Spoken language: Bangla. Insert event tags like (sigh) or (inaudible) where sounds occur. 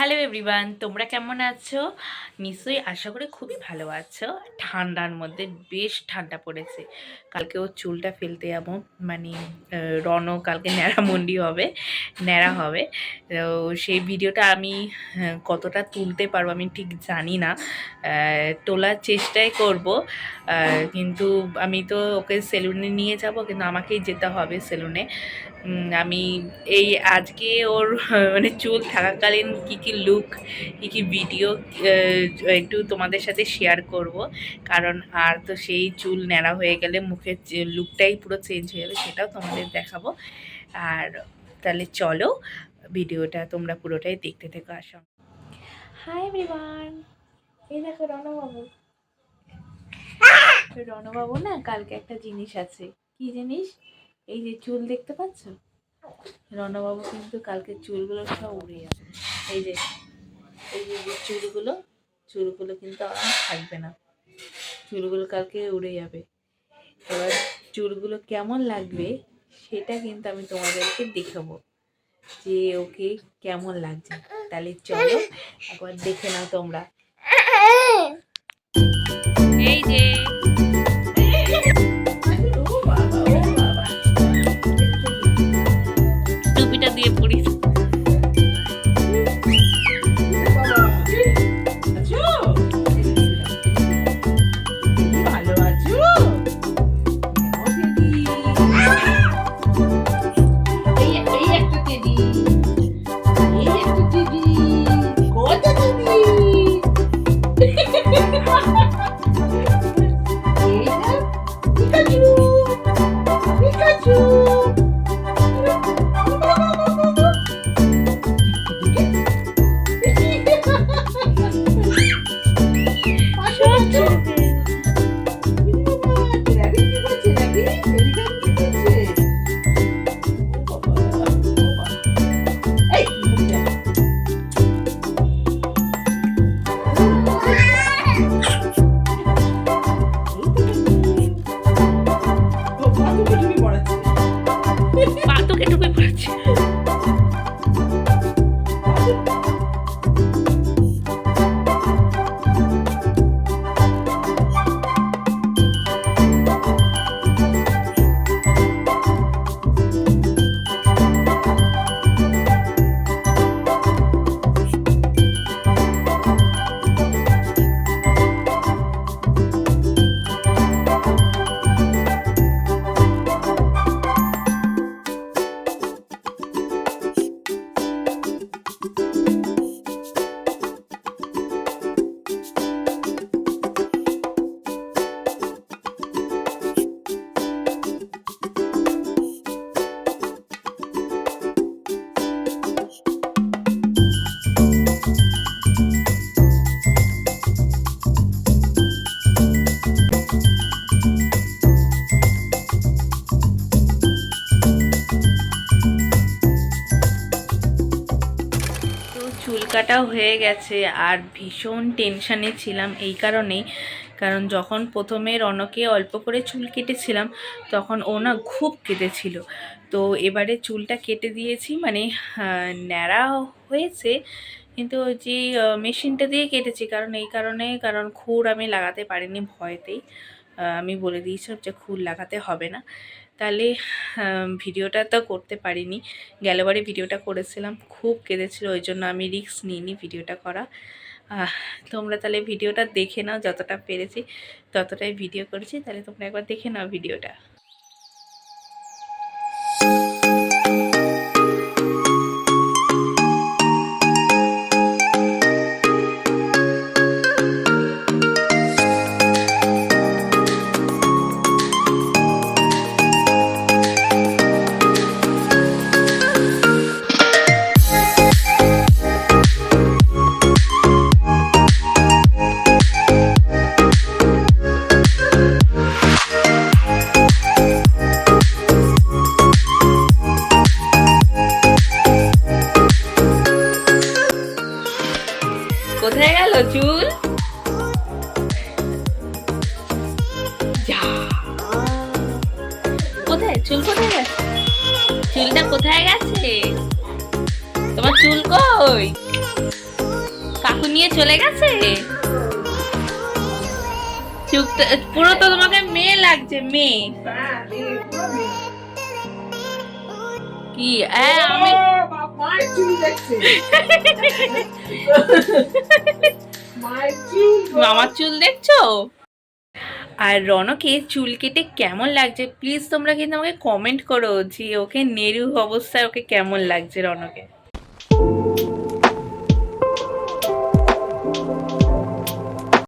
হ্যালো এভরিওয়ান, তোমরা কেমন আছো? নিশ্চয়ই আশা করি খুবই ভালো আছো। ঠান্ডার মধ্যে বেশ ঠান্ডা পড়েছে। কালকে ওর চুলটা ফেলতে যাব মানে রণ কালকে ন্যাড়ামন্ডি হবে, ন্যাড়া হবে। তো সেই ভিডিওটা আমি কতটা তুলতে পারব আমি ঠিক জানি না। তোলার চেষ্টাই করব। কিন্তু আমি তো ওকে সেলুনে নিয়ে যাব, কিন্তু আমাকেই যেতে হবে সেলুনে। আমি এই আজকে ওর মানে চুল থাকাকালীন কী কি লুক কি কি ভিডিও একটু তোমাদের সাথে শেয়ার করব। কারণ আর তো সেই চুল ন্যাড়া হয়ে গেলে মুখের লুকটাই পুরো চেঞ্জ হয়ে যাবে সেটাও তোমাদের দেখাবো। আর তাহলে চলো ভিডিওটা তোমরা পুরোটাই দেখতে থেকো আসো। হাই এভরিওয়ান এই দেখো রণবাবু। (laughs) রণবাবু না কালকে একটা জিনিস আছে। কি জিনিস? এই যে চুল দেখতে পাচ্ছ? রণবাবু কিন্তু কালকে চুলগুলো সব উড়ে যাবে। এই যে এই যে যে চুলগুলো চুলগুলো কিন্তু আর থাকবে না। চুলগুলো কালকে উড়ে যাবে। এবার চুলগুলো কেমন লাগবে সেটা কিন্তু আমি তোমাদেরকে দেখাবো। যে ওকে কেমন লাগছে। তাহলে চলো একবার দেখে নাও তোমরা। (laughs) এই যে এই একটা টুপি পড়েছে। চুল কাটাও হয়ে গেছে আর ভীষণ টেনশানে ছিলাম এই কারণেই। কারণ যখন প্রথমে রনকে অল্প করে চুল কেটেছিলাম, তখন ও না খুব কেটেছিল তো এবারে চুলটা কেটে দিয়েছি মানে ন্যাড়া হয়েছে, কিন্তু যে মেশিনটা দিয়ে কেটেছি। কারণ এই কারণে, কারণ খুর আমি লাগাতে পারিনি ভয়তেই। আমি বলে দিয়েছিলাম যে খুল লাগাতে হবে না। তাহলে ভিডিওটা তো করতে পারিনি। গেলবারে ভিডিওটা করেছিলাম, খুব কেঁদেছিল, ওই জন্য আমি রিক্স নিইনি ভিডিওটা করা। তোমরা তাহলে ভিডিওটা দেখে নাও, যতটা পেরেছি ততটাই ভিডিও করেছি। তাহলে তোমরা একবার দেখে নাও ভিডিওটা। চুল। কোথায়? চুল কোথায় গেছে? চুলটা কোথায় গেছে? তোমার চুল কই? কাকু নিয়ে চলে গেছে? চুপটা পুরো তো তোমাকে মেয়ে লাগছে মেয়ে। কি? হ্যাঁ আমি (laughs) ও, মা- মায়ের চুল দেখছে মায়ের চুল গো। আমার চুল দেখছ আর রনকে চুল কেটে কেমন লাগছে প্লিজ তোমরা কিন্তু আমাকে কমেন্ট করো যে ওকে নেরু অবস্থায় ওকে কেমন লাগছে রনকে